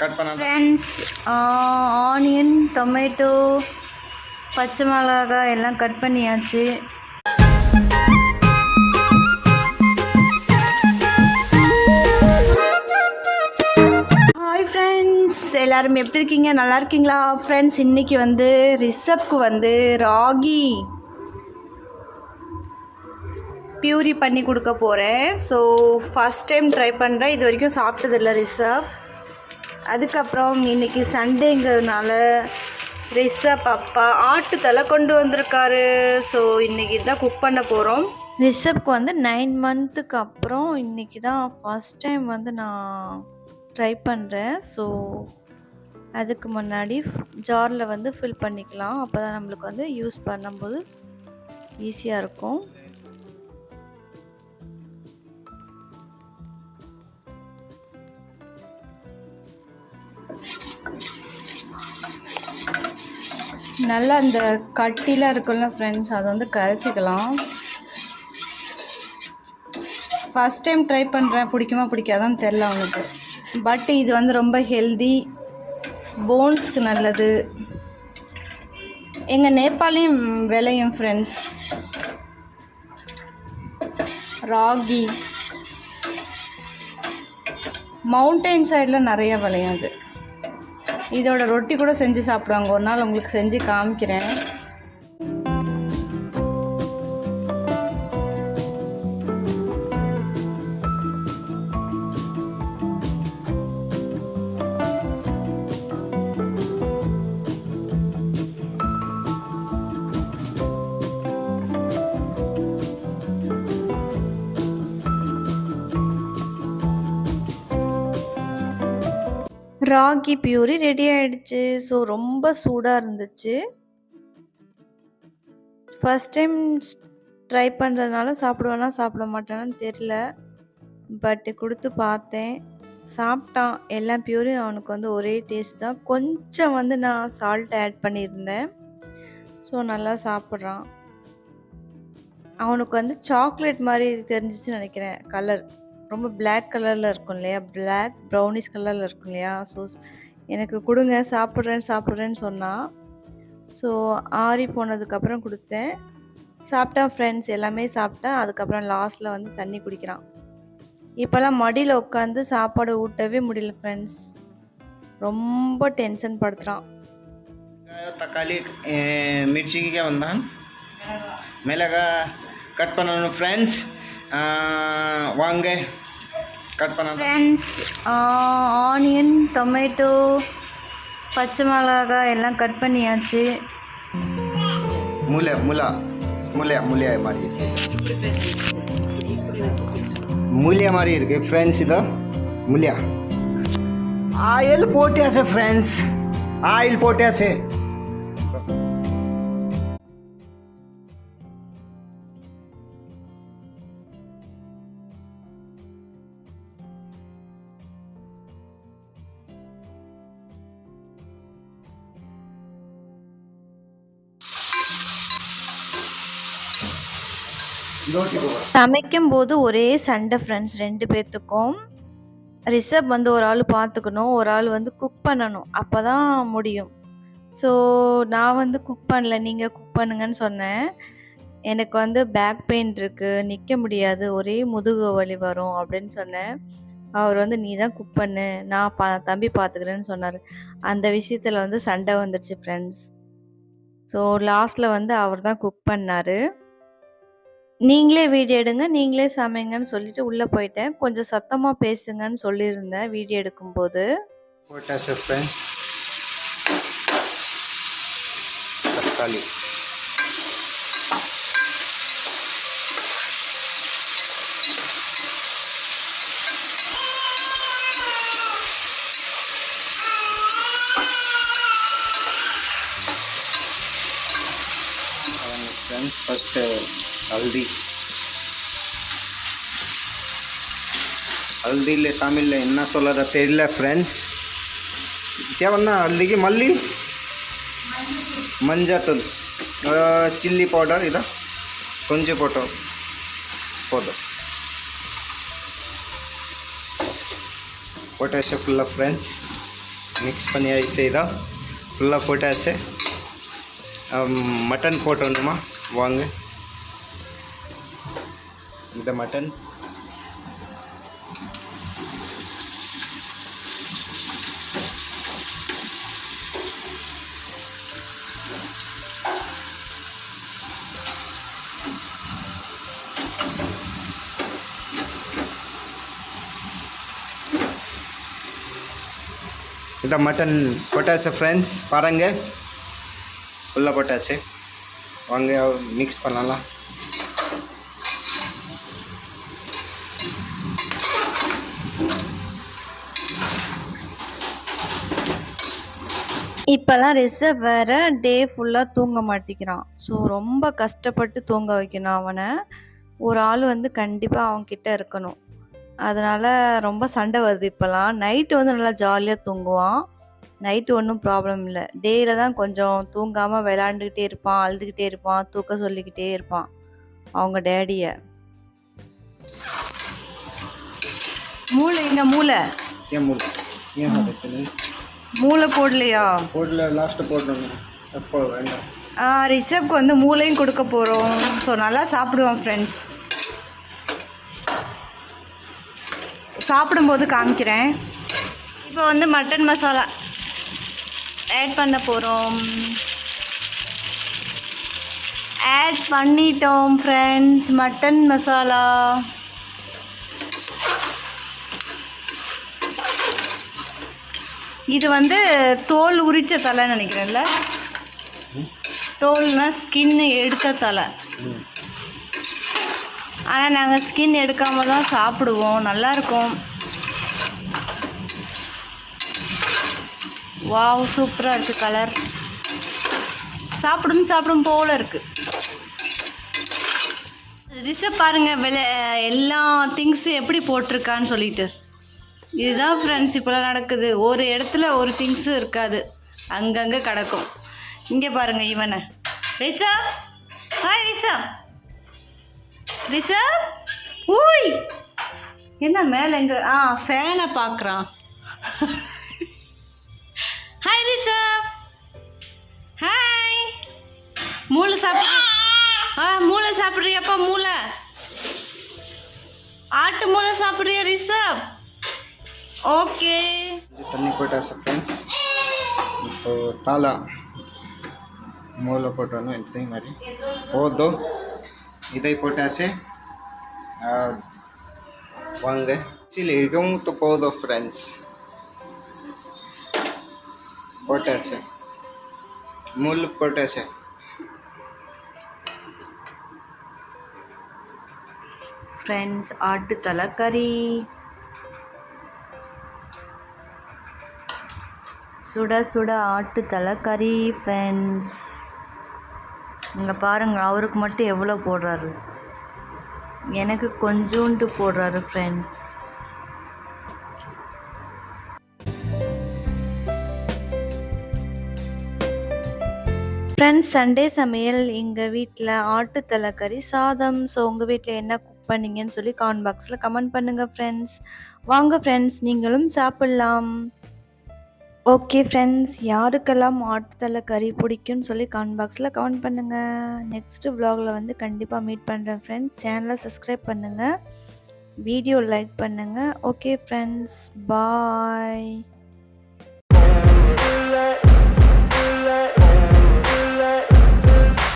Cut பண்ண friends onion tomato பச்சை மிளகாய் எல்லாம் கட் பண்ணியாச்சு. ஹாய் ஃப்ரெண்ட்ஸ் எல்லாரும் எப்படி இருக்கீங்க? நல்லா இருக்கீங்களா? ஃப்ரெண்ட்ஸ் இன்னைக்கு வந்து ரிசப்க்கு வந்து ராகி பியூரி பண்ணி கொடுக்க போகிறேன் ஸோ ஃபஸ்ட் டைம் ட்ரை பண்ணுறேன் இது வரைக்கும் சாப்பிட்டதில்ல ரிசப் அதுக்கப்புறம் இன்னைக்கு சண்டேங்கிறதுனால ரிஷப் அப்பா ஆட்டுத்தலை கொண்டு வந்திருக்காரு. ஸோ இன்றைக்கி தான் குக் பண்ண போகிறோம் ரிஷப்க்கு வந்து நைன் மந்த்துக்கு அப்புறம் இன்றைக்கி தான் ஃபஸ்ட் டைம் வந்து நான் ட்ரை பண்ணுறேன் ஸோ அதுக்கு முன்னாடி ஜாரில் வந்து ஃபில் பண்ணிக்கலாம். அப்போ தான் நம்மளுக்கு வந்து யூஸ் பண்ணும்போது ஈஸியாக இருக்கும். நல்லா அந்த கட்டிலாம் இருக்குல்ல ஃப்ரெண்ட்ஸ் அதை வந்து கரைச்சிக்கலாம். ஃபஸ்ட் டைம் ட்ரை பண்ணுறேன் பிடிக்குமா பிடிக்காதான்னு தெரில அவனுக்கு. பட் இது வந்து ரொம்ப ஹெல்தி போன்ஸ்க்கு நல்லது. எங்கள் நேபாளையும் விளையும் ஃப்ரெண்ட்ஸ் ராகி. மவுண்டைன் சைடில் நிறைய விளையும் அது. இதோட ரொட்டி கூட செஞ்சு சாப்பிடுவாங்க. ஒரு நாள் உங்களுக்கு செஞ்சு காமிக்கிறேன். ராகி பியூரி ரெடி ஆயிடுச்சு. ஸோ ரொம்ப சூடாக இருந்துச்சு. ஃபஸ்ட் டைம் ட்ரை பண்ணுறதுனால சாப்பிடுவேனா சாப்பிட மாட்டேனான்னு தெரில பட்டு கொடுத்து பார்த்தேன். சாப்பிட்டான். எல்லா பியூரியும் அவனுக்கு வந்து ஒரே டேஸ்ட் தான். கொஞ்சம் வந்து நான் சால்ட் ஆட் பண்ணியிருந்தேன். ஸோ நல்லா சாப்பிட்றான். அவனுக்கு வந்து சாக்லேட் மாதிரி தெரிஞ்சிச்சுன்னு நினைக்கிறேன் கலர் ரொம்ப பிளாக் கலரில் இருக்கும் இல்லையா? பிளாக் ப்ரௌனிஷ் கலரில் இருக்கும் இல்லையா? ஸோ எனக்கு கொடுங்க சாப்பிட்றேன் சாப்பிட்றேன்னு சொன்னான் ஸோ ஆறி போனதுக்கப்புறம் கொடுத்தேன். சாப்பிட்டேன் ஃப்ரெண்ட்ஸ் எல்லாமே சாப்பிட்டேன் அதுக்கப்புறம் லாஸ்ட்டில் வந்து தண்ணி குடிக்கிறான். இப்போல்லாம் மடியில் உட்காந்து சாப்பாடு ஊட்டவே முடியல ஃப்ரெண்ட்ஸ் ரொம்ப டென்ஷன் படுத்துகிறான் தக்காளி மிர்ச்சிக்கு வந்தான்? மிளகா. கட் பண்ணணும் ஃப்ரெண்ட்ஸ் வாங்க. கட் பண்ணணும் ஃப்ரெண்ட்ஸ் ஆனியன் டொமேட்டோ பச்சை மிளகாய் எல்லாம் கட் பண்ணியாச்சு. மூளை முலா மூளையா மூளையா மாதிரி மூலியா மாதிரி இருக்கு. ஃப்ரெண்ட்ஸ் இதோ? மூலியா ஆயில் போட்டியாச்சு ஃப்ரெண்ட்ஸ் ஆயில் போட்டியாச்சு. சமைக்கும் போது ஒரே சண்டை ஃப்ரெண்ட்ஸ் ரெண்டு பேர்த்துக்கும் ரிசப் வந்து ஒரு ஆள் பார்த்துக்கணும் ஒரு ஆள் வந்து குக் பண்ணணும். அப்போ தான் முடியும். ஸோ நான் வந்து குக் பண்ணல நீங்கள் குக் பண்ணுங்கன்னு சொன்னேன். எனக்கு வந்து பேக் பெயின் இருக்குது நிற்க முடியாது ஒரே முதுகு வலி வரும் அப்படின்னு சொன்னேன். அவர் வந்து நீ தான் குக் பண்ணு நான் பா தம்பி பார்த்துக்கிறேன்னு சொன்னார். அந்த விஷயத்தில் வந்து சண்டை வந்துடுச்சு ஃப்ரெண்ட்ஸ் ஸோ லாஸ்ட்டில் வந்து அவர் தான் குக் பண்ணார். நீங்களே வீடியோ எடுங்க நீங்களே சமைங்கன்னு சொல்லிட்டு உள்ளே போயிட்டேன். கொஞ்சம் சத்தமாக பேசுங்கன்னு சொல்லியிருந்தேன் வீடியோ எடுக்கும்போது. தக்காளி. ஃப்ரெண்ட்ஸ் ஃபஸ்ட்டு हल्दी। हल्दी तमिल इन सोलह तेरल फ्रेंड्स क्या हल्दी की? मंजा मंजत चिल्ली पाउडर इधर। कुंजी पोटो। पोदो। पोटाश फ्रेंड्स मिक्स पड़िया फोटाश मटन फ़ोटो नुमा। वांग। இந்த மட்டன் இந்த மட்டன் போட்டாச்சு ஃப்ரெண்ட்ஸ் பாருங்கள் உள்ளே போட்டாச்சு வாங்க மிக்ஸ் பண்ணலாம். இப்போல்லாம் ரிசர்வ் வேற டே ஃபுல்லாக தூங்க மாட்டேங்கிறான் ஸோ ரொம்ப கஷ்டப்பட்டு தூங்க வைக்கணும் அவனை. ஒரு ஆள் வந்து கண்டிப்பாக அவன்கிட்ட இருக்கணும். அதனால் ரொம்ப சண்டை வருது இப்போல்லாம். நைட்டு வந்து நல்லா ஜாலியாக தூங்குவான். நைட்டு ஒன்றும் ப்ராப்ளம் இல்லை. டேயில் தான் கொஞ்சம் தூங்காமல் விளாண்டுக்கிட்டே இருப்பான் அழுதுகிட்டே இருப்பான் தூக்க சொல்லிக்கிட்டே இருப்பான். அவங்க டேடியை மூளை எங்க மூளை? ஏன் மூணு ஏன் இருக்குது? மூளை போடலையா? போடல லாஸ்ட்டு போடணும். எப்போ வேண்டாம் ரிசப்க்கு வந்து மூளையும் கொடுக்க போகிறோம் ஸோ நல்லா சாப்பிடுவான் ஃப்ரெண்ட்ஸ் சாப்பிடும்போது காமிக்கிறேன். இப்போ வந்து மட்டன் மசாலா ஆட் பண்ண போகிறோம் ஆட் பண்ணிட்டோம் ஃப்ரெண்ட்ஸ் மட்டன் மசாலா இது வந்து தோல் உரித்த தலைன்னு நினைக்கிறேன்ல. தோல்னா ஸ்கின் எடுத்த தலை. ஆனால் நாங்கள் ஸ்கின் எடுக்காம தான் சாப்பிடுவோம். நல்லாயிருக்கும் வாவ் சூப்பராக இருக்குது கலர் சாப்பிடும் சாப்பிடும் போல் இருக்குது ரிசப் பாருங்க விலை எல்லா திங்ஸும் எப்படி போட்டிருக்கான்னு சொல்லிட்டு. இதுதான் ஃப்ரெண்ட்ஸ் இப்போலாம் நடக்குது. ஒரு இடத்துல ஒரு திங்ஸும் இருக்காது. அங்கங்கே கிடக்கும். இங்கே பாருங்க இவனை. ரிஷா ஹாய் ரிஷா ரிஷா ஊய்! என்ன மேலே எங்கே? ஆ ஃபேனை பார்க்குறான் ஹாய் ரிஷா ஹாய் மூளை சாப்பிட்ற ஆ மூளை சாப்பிட்றியாப்பா மூளை? ஆட்டு மூளை சாப்பிட்றியா ரிஷப்? ஓகே கொஞ்சம் தண்ணி போட்டாச்சு ஃப்ரெண்ட்ஸ் இப்போ தாலா மூளை போட்டோன்னு எப்படி மாதிரி போதும் இதை போட்டாச்சு ஆ, வாங்க சில இருக்கவும் तो போதும் ஃப்ரெண்ட்ஸ் போட்டாச்சு முள் சுட சுட ஆட்டு தலைக்கறி ஃப்ரெண்ட்ஸ் இங்கே பாருங்கள் அவருக்கு மட்டும் எவ்வளோ போடுறாரு? எனக்கு கொஞ்சோண்டு போடுறாரு ஃப்ரெண்ட்ஸ் ஃப்ரெண்ட்ஸ் சண்டே சமையல் எங்கள் வீட்டில் ஆட்டு தலைக்கறி சாதம். ஸோ உங்கள் வீட்டில் என்ன குக் பண்ணீங்கன்னு சொல்லி காமெண்ட் பாக்ஸில் கமெண்ட் பண்ணுங்கள் ஃப்ரெண்ட்ஸ் வாங்க ஃப்ரெண்ட்ஸ் நீங்களும் சாப்பிட்லாம். ஓகே ஃப்ரெண்ட்ஸ் யாருக்கெல்லாம் ஆட்டுத்தலை கறி பிடிக்கும்னு சொல்லி கமெண்ட் பாக்ஸில் கமெண்ட் பண்ணுங்கள் நெக்ஸ்ட்டு வ்ளாகில் வந்து கண்டிப்பாக மீட் பண்ணுறேன் ஃப்ரெண்ட்ஸ் சேனலை சப்ஸ்கிரைப் பண்ணுங்கள் வீடியோ லைக் பண்ணுங்கள் ஓகே ஃப்ரெண்ட்ஸ் பாய்